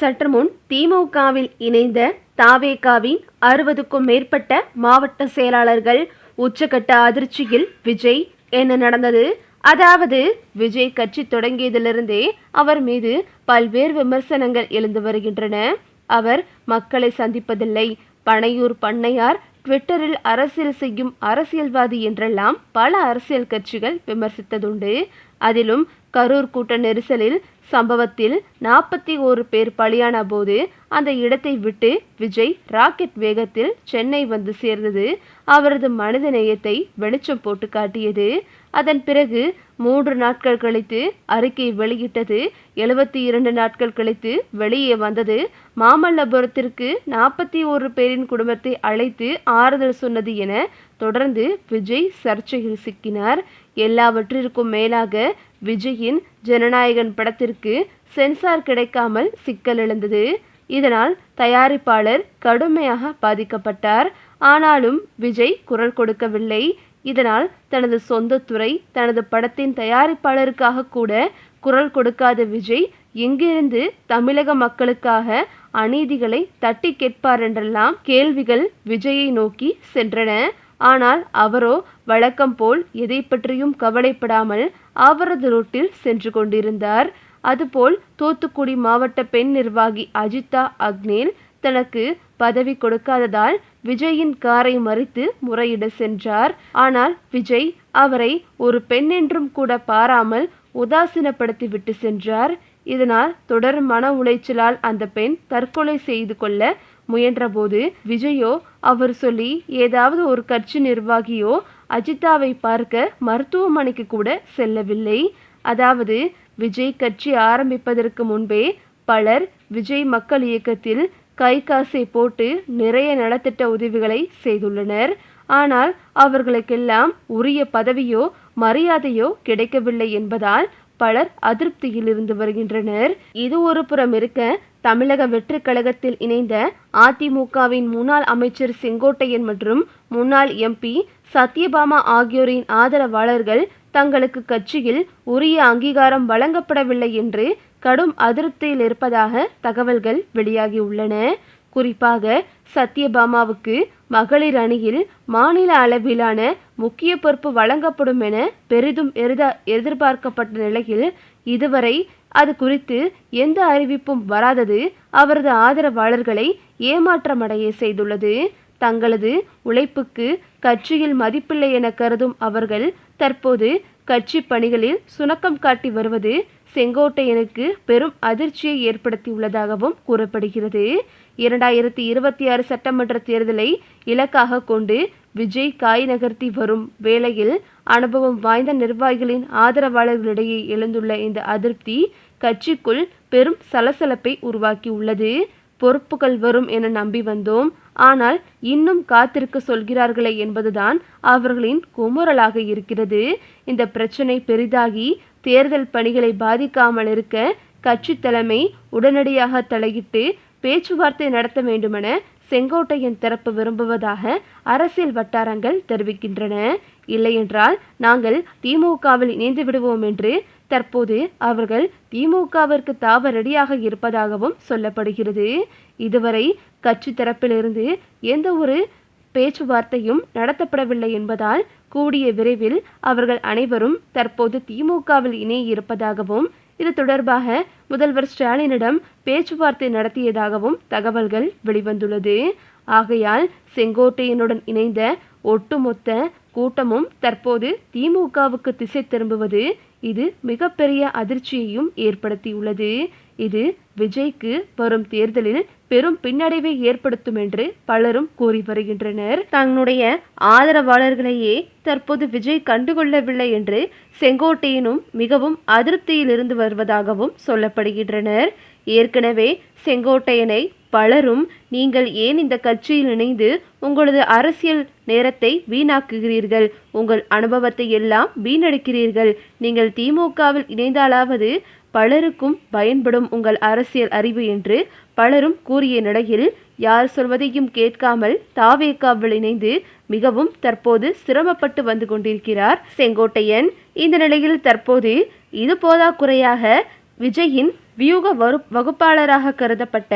சற்று முன் திமுகவில் இணைந்த தாவேகாவின் அறுபதுக்கும் மேற்பட்ட மாவட்ட செயலாளர்கள் உச்சகட்ட அதிர்ச்சியில் விஜய் என்ன நடந்தது? அதாவது விஜய் கட்சி தொடங்கியதிலிருந்தே அவர் மீது பல்வேறு விமர்சனங்கள் எழுந்து வருகின்றன. அவர் மக்களை சந்திப்பதில்லை. பனையூர் பண்ணையார் ட்விட்டரில் அரசியல் செய்யும் அரசியல்வாதி என்றெல்லாம் பல அரசியல் கட்சிகள் விமர்சித்ததுண்டு. அதிலும் கரூர் கூட்ட நெரிசலில் சம்பவத்தில் நாற்பத்தி ஓரு பேர் பலியான போது அந்த இடத்தை விட்டு விஜய் ராக்கெட் வேகத்தில் சென்னை வந்து சேர்ந்தது. அவரது மனித நேயத்தை வெளிச்சம் போட்டு காட்டியது. அதன் பிறகு மூன்று நாட்கள் கழித்து அறிக்கை வெளியிட்டது. எழுபத்தி இரண்டு நாட்கள் கழித்து வெளியே வந்தது. மாமல்லபுரத்திற்கு நாற்பத்தி ஓரு பேரின் குடும்பத்தை அழைத்து ஆறுதல் சொன்னது என தொடர்ந்து விஜய் சர்ச்சையில் சிக்கினார். எல்லாவற்றிற்கும் மேலாக விஜயின் ஜனநாயகன் படத்திற்கு சென்சார் கிடைக்காமல் சிக்கல் எழுந்தது இதனால் தயாரிப்பாளர் கடுமையாக பாதிக்கப்பட்டார். ஆனாலும் விஜய் குரல் கொடுக்கவில்லை. இதனால் தனது சொந்த துறை தனது படத்தின் தயாரிப்பாளருக்காக கூட குரல் கொடுக்காத விஜய் எங்கிருந்து தமிழக மக்களுக்காக அநீதிகளை தட்டி கேட்பார் என்றெல்லாம் கேள்விகள் விஜயை நோக்கி சென்றன. ஆனால் அவரோ வழக்கம் போல் எதை பற்றியும் கவலைப்படாமல் அவரது ரோட்டில் சென்று கொண்டிருந்தார். அதுபோல் தூத்துக்குடி மாவட்ட பெண் நிர்வாகி அஜிதா அக்னேல் தனக்கு பதவி கொடுக்காததால் விஜயின் காரை மறித்து முறையிட சென்றார். ஆனால் விஜய் அவரை ஒரு பெண் என்றும் கூட பாராமல் உதாசீனப்படுத்தி விட்டு சென்றார். இதனால் தொடர் மன உளைச்சலால் அந்த பெண் தற்கொலை செய்து கொள்ள முயன்றபோது விஜயோ அவர் சொல்லி ஏதாவது ஒரு கட்சி நிர்வாகியோ அஜிதாவை பார்க்க மருத்துவமனைக்கு கூட செல்லவில்லை. அதாவது விஜய் கட்சி ஆரம்பிப்பதற்கு முன்பே பலர் விஜய் மக்கள் இயக்கத்தில் கை காசை போட்டு நிறைய நலத்திட்ட உதவிகளை செய்துள்ளனர். ஆனால் அவர்களுக்கெல்லாம் உரிய பதவியோ மரியாதையோ கிடைக்கவில்லை என்பதால் பலர் அதிருப்தியில் இருந்து வருகின்றனர். இது ஒரு புறம் இருக்க தமிழக வெற்றி கழகத்தில் இணைந்த அதிமுகவின் முன்னாள் அமைச்சர் செங்கோட்டையன் மற்றும் முன்னாள் எம்பி சத்யபாமா ஆகியோரின் ஆதரவாளர்கள் தங்களுக்கு கட்சியில் உரிய அங்கீகாரம் வழங்கப்படவில்லை என்று கடும் அதிருப்தியில் இருப்பதாக தகவல்கள் வெளியாகியுள்ளன. குறிப்பாக சத்யபாமாவுக்கு மகளிர் அணியில் மாநில அளவிலான முக்கிய பொறுப்பு வழங்கப்படும் என பெரிதும் எதிர்பார்க்கப்பட்ட நிலையில் இதுவரை அது குறித்து எந்த அறிவிப்பும் வராதது அவரது ஆதரவாளர்களை ஏமாற்றமடைய செய்துள்ளது. தங்களது உழைப்புக்கு கட்சியில் மதிப்பில்லை என கருதும் அவர்கள் தற்போது கட்சி பணிகளில் சுணக்கம் காட்டி வருவது செங்கோட்டையனுக்கு பெரும் அதிர்ச்சியை ஏற்படுத்தியுள்ளதாகவும் கூறப்படுகிறது. இரண்டாயிரத்தி இருபத்தி ஆறு சட்டமன்ற தேர்தலை இலக்காக கொண்டு விஜய் காய் நகர்த்தி வரும் வேளையில் அனுபவம் வாய்ந்த நிர்வாகிகளின் ஆதரவாளர்களிடையே எழுந்துள்ள இந்த அதிருப்தி கட்சிக்குள் பெரும் சலசலப்பை உருவாக்கியுள்ளது. பொறுப்புகள் வரும் என நம்பி வந்தோம். ஆனால் இன்னும் காத்திருக்க சொல்கிறார்களே என்பதுதான் அவர்களின் குமுறலாக இருக்கிறது. இந்த பிரச்சனை பெரிதாகி தேர்தல் பணிகளை பாதிக்காமல் இருக்க கட்சி தலைமை உடனடியாக தலையிட்டு பேச்சுவார்த்தை நடத்த வேண்டுமென செங்கோட்டையன் திறப்பு விரும்புவதாக அரசியல் வட்டாரங்கள் தெரிவிக்கின்றன. இல்லையென்றால் நாங்கள் திமுகவில் இணைந்து விடுவோம் என்று தற்போது அவர்கள் திமுகவிற்கு தாவ ரெடியாக இருப்பதாகவும் சொல்லப்படுகிறது. இதுவரை கட்சி தரப்பிலிருந்து எந்த ஒரு பேச்சுவார்த்தையும் நடத்தப்படவில்லை என்பதால் கூடிய விரைவில் அவர்கள் அனைவரும் தற்போது திமுகவில் இணைய இருப்பதாகவும் இது தொடர்பாக முதல்வர் ஸ்டாலினிடம் பேச்சுவார்த்தை நடத்தியதாகவும் தகவல்கள் வெளிவந்துள்ளது. ஆகையால் செங்கோட்டையனுடன் இணைந்த ஒட்டுமொத்த கூட்டமும் தற்போது திமுகவுக்கு திசை திரும்புவது இது மிகப்பெரிய அதிர்ச்சியையும் ஏற்படுத்தியுள்ளது. இது விஜய்க்கு வரும் தேர்தலில் பெரும் பின்னடைவை ஏற்படுத்தும் என்று பலரும் கூறி வருகின்றனர். தன்னுடைய ஆதரவாளர்களையே தற்போது விஜய் கண்டுகொள்ளவில்லை என்று செங்கோட்டையனும் மிகவும் அதிருப்தியில் இருந்து வருவதாகவும் சொல்லப்படுகின்றனர். ஏற்கனவே செங்கோட்டையனை பலரும் நீங்கள் ஏன் இந்த கட்சியில் இணைந்து உங்களது அரசியல் நேரத்தை வீணாக்குகிறீர்கள்? உங்கள் அனுபவத்தை எல்லாம் வீணடிக்கிறீர்கள். நீங்கள் திமுகவில் இணைந்தாலாவது பலருக்கும் பயன்படும் உங்கள் அரசியல் அறிவு என்று பலரும் கூறிய நிலையில் யார் சொல்வதையும் கேட்காமல் தாவேக்காவில் இணைந்து மிகவும் தற்போது சிரமப்பட்டு வந்து கொண்டிருக்கிறார் செங்கோட்டையன். இந்த நிலையில் தற்போது இது போதா குறையாக விஜயின் வியூக வரு வகுப்பாளராக கருதப்பட்ட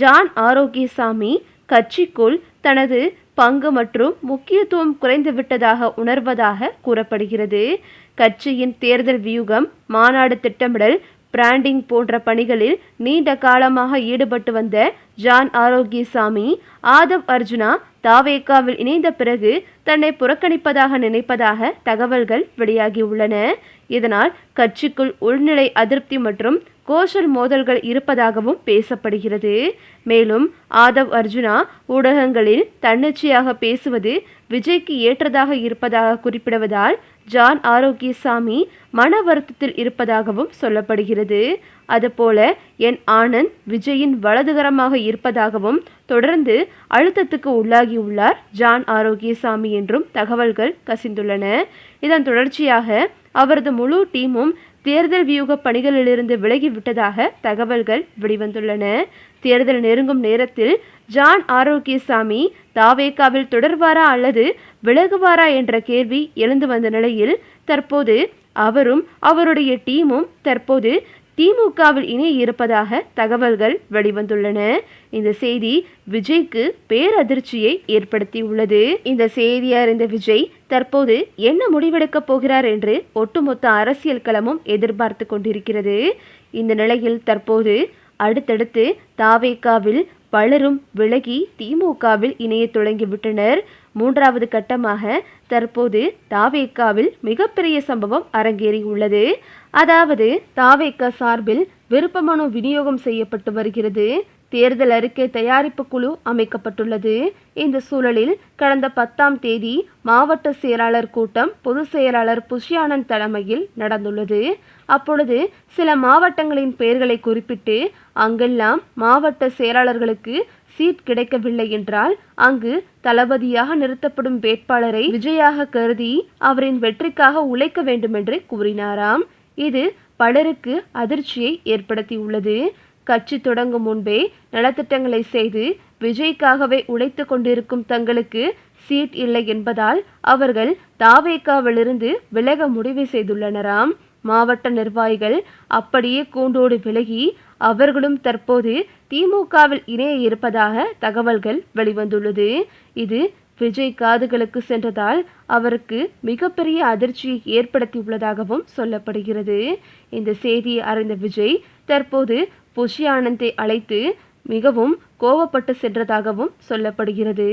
ஜான் ஆரோக்கியசாமி கட்சிக்குள் தனது பங்கு மற்றும் முக்கியத்துவம் குறைந்துவிட்டதாக உணர்வதாக கூறப்படுகிறது. கட்சியின் தேர்தல் வியூகம் மாநாடு திட்டமிடல் பிராண்டிங் போன்ற பணிகளில் நீண்ட காலமாக ஈடுபட்டு வந்த ஜான் ஆரோக்கியசாமி ஆதவ் அர்ஜுனா தாவேக்காவில் இணைந்த பிறகு தன்னை புறக்கணிப்பதாக நினைப்பதாக தகவல்கள் வெளியாகியுள்ளன. இதனால் கட்சிக்குள் உள்நிலை அதிருப்தி மற்றும் கோஷல் மோதல்கள் இருப்பதாகவும் பேசப்படுகிறது. மேலும் ஆதவ் அர்ஜுனா ஊடகங்களில் தன்னிச்சையாக பேசுவது விஜய்க்கு ஏற்றதாக இருப்பதாக குறிப்பிடுவதால் ஜான் ஆரோக்கியசாமி மன வருத்தத்தில் இருப்பதாகவும் சொல்லப்படுகிறது. அதுபோல என் ஆனந்த் விஜயின் வலதுகரமாக இருப்பதாகவும் தொடர்ந்து அழுத்தத்துக்கு உள்ளாகியுள்ளார் ஜான் ஆரோக்கியசாமி என்றும் தகவல்கள் கசிந்துள்ளன. இதன் தொடர்ச்சியாக அவரது முழு டீமும் தேர்தல் வியூக பணிகளிலிருந்து விலகிவிட்டதாக தகவல்கள் வெளிவந்துள்ளன. தேர்தல் நெருங்கும் நேரத்தில் ஜான் ஆரோக்கியசாமி தாவேக்காவில் தொடர்வாரா அல்லது விலகுவாரா என்ற கேள்வி எழுந்து வந்த நிலையில் தற்போது அவரும் அவருடைய டீமும் தற்போது திமுகவில் இணைய இருப்பதாக தகவல்கள் வெளிவந்துள்ளன. இந்த செய்தி விஜய்க்கு பேரதிர்ச்சியை ஏற்படுத்தியுள்ளது. இந்த செய்தி அறிந்த விஜய் தற்போது என்ன முடிவெடுக்கப் போகிறார் என்று ஒட்டுமொத்த அரசியல் களமும் எதிர்பார்த்து கொண்டிருக்கிறது. இந்த நிலையில் தற்போது அடுத்தடுத்து தாவேக்காவில் பலரும் விலகி திமுகவில் இணைய தொடங்கிவிட்டனர் மூன்றாவது கட்டமாக தற்போது தாவேக்காவில் மிகப்பெரிய சம்பவம் அரங்கேறியுள்ளது. அதாவது தாவேக்கா சார்பில் விருப்ப மனு விநியோகம் செய்யப்பட்டு வருகிறது. தேர்தல் அறிக்கை தயாரிப்பு குழு அமைக்கப்பட்டுள்ளது. இந்த சூழலில் கடந்த பத்தாம் தேதி மாவட்ட செயலாளர் கூட்டம் பொதுச் செயலாளர் புஷ்யானந்த் தலைமையில் நடந்துள்ளது. அப்பொழுது சில மாவட்டங்களின் பெயர்களை குறிப்பிட்டு அங்கெல்லாம் மாவட்ட செயலாளர்களுக்கு சீட் கிடைக்கவில்லை என்றால் அங்கு தளபதியாக நிறுத்தப்படும் வேட்பாளரை விஜயாக கருதி அவரின் வெற்றிக்காக உழைக்க வேண்டுமென்று கூறினாராம். இது பலருக்கு அதிர்ச்சியை ஏற்படுத்தியுள்ளது. கட்சி தொடங்கும் முன்பே நலத்திட்டங்களை செய்து விஜய்க்காகவே உழைத்து கொண்டிருக்கும் தங்களுக்கு சீட் இல்லை என்பதால் அவர்கள் தாவேக்காவிலிருந்து விலக முடிவு செய்துள்ளனராம். மாவட்ட நிர்வாகிகள் அப்படியே கூண்டோடு விலகி அவர்களும் தற்போது திமுகவில் இணைய இருப்பதாக தகவல்கள் வெளிவந்துள்ளது. இது விஜய் காதுகளுக்கு சென்றதால் அவருக்கு மிகப்பெரிய அதிர்ச்சியை ஏற்படுத்தியுள்ளதாகவும் சொல்லப்படுகிறது. இந்த செய்தியை அறிந்த விஜய் தற்போது புஷி ஆனந்தை அழைத்து மிகவும் கோவப்பட்டு சென்றதாகவும் சொல்லப்படுகிறது.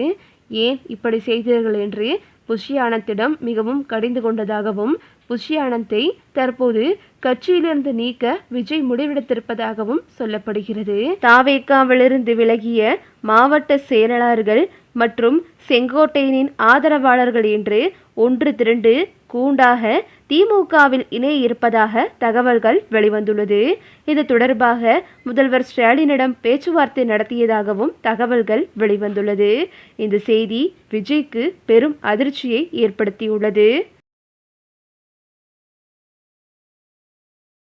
ஏன் இப்படி செய்தீர்கள் என்று புஷி ஆனந்திடம் மிகவும் கடிந்து கொண்டதாகவும் புஷி ஆனந்தை தற்போது கட்சியிலிருந்து நீக்க விஜய் முடிவெடுத்திருப்பதாகவும் சொல்லப்படுகிறது. தாவேக்காவிலிருந்து விலகிய மாவட்ட செயலாளர்கள் மற்றும் செங்கோட்டையனின் ஆதரவாளர்கள் என்று ஒன்று திரண்டு கூண்டாக திமுகவில் இணைய இருப்பதாக தகவல்கள் வெளிவந்துள்ளது. இது தொடர்பாக முதல்வர் ஸ்டாலினிடம் பேச்சுவார்த்தை நடத்தியதாகவும் தகவல்கள் வெளிவந்துள்ளது. இந்த செய்தி விஜய்க்கு பெரும் அதிர்ச்சியை ஏற்படுத்தியுள்ளது.